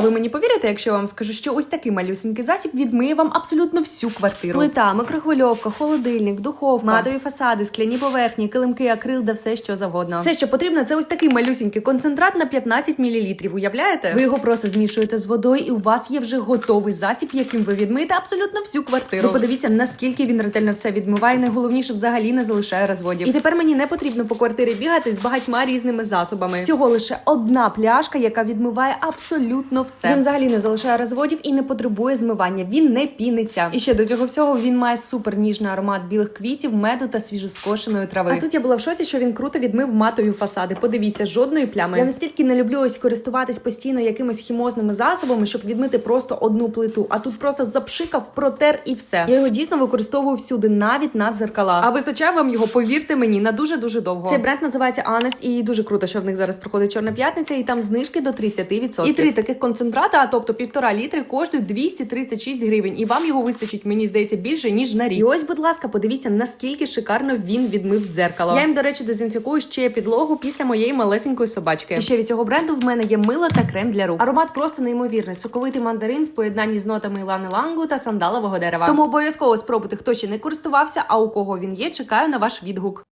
А ви мені повірите, якщо я вам скажу, що ось такий малюсенький засіб відмиє вам абсолютно всю квартиру. Плита, микрохвильовка, холодильник, духовка, матові фасади, скляні поверхні, килимки, акрил, да все що завгодно. Все, що потрібно, це ось такий малюсенький концентрат на 15 мл. Уявляєте? Ви його просто змішуєте з водою, і у вас є вже готовий засіб, яким ви відмиєте абсолютно всю квартиру. Ви подивіться, наскільки він ретельно все відмиває. Найголовніше взагалі не залишає розводів. І тепер мені не потрібно по квартирі бігати з багатьма різними засобами. Всього лише одна пляшка, яка відмиває абсолютно все. Він взагалі не залишає розводів і не потребує змивання. Він не піниться. І ще до цього всього він має супер ніжний аромат білих квітів, меду та свіжоскошеної трави. А тут я була в шоці, що він круто відмив матові фасади. Подивіться, жодної плями. Я настільки не люблю ось користуватись постійно якимись хімозними засобами, щоб відмити просто одну плиту. А тут просто запшикав, протер і все. Я його дійсно використовую всюди, навіть на дзеркала. А вистачає вам його, повірте мені, на дуже дуже довго. Цей бренд називається Анес, і дуже круто, що в них зараз проходить чорна п'ятниця, і там знижки до 30%. І три таких концентрата, тобто півтора літри, коштують 236 гривень. І вам його вистачить, мені здається, більше ніж на рік. І ось, будь ласка, подивіться, наскільки шикарно він відмив дзеркало. Я їм, до речі, дезінфікую ще підлогу після моєї малесенької собачки. І ще від цього бренду в мене є мило та крем для рук. Аромат просто неймовірний. Соковитий мандарин в поєднанні з нотами Ілани Лангу та сандалового дерева. Тому обов'язково спробуйте, хто ще не користувався, а у кого він є, чекаю на ваш відгук.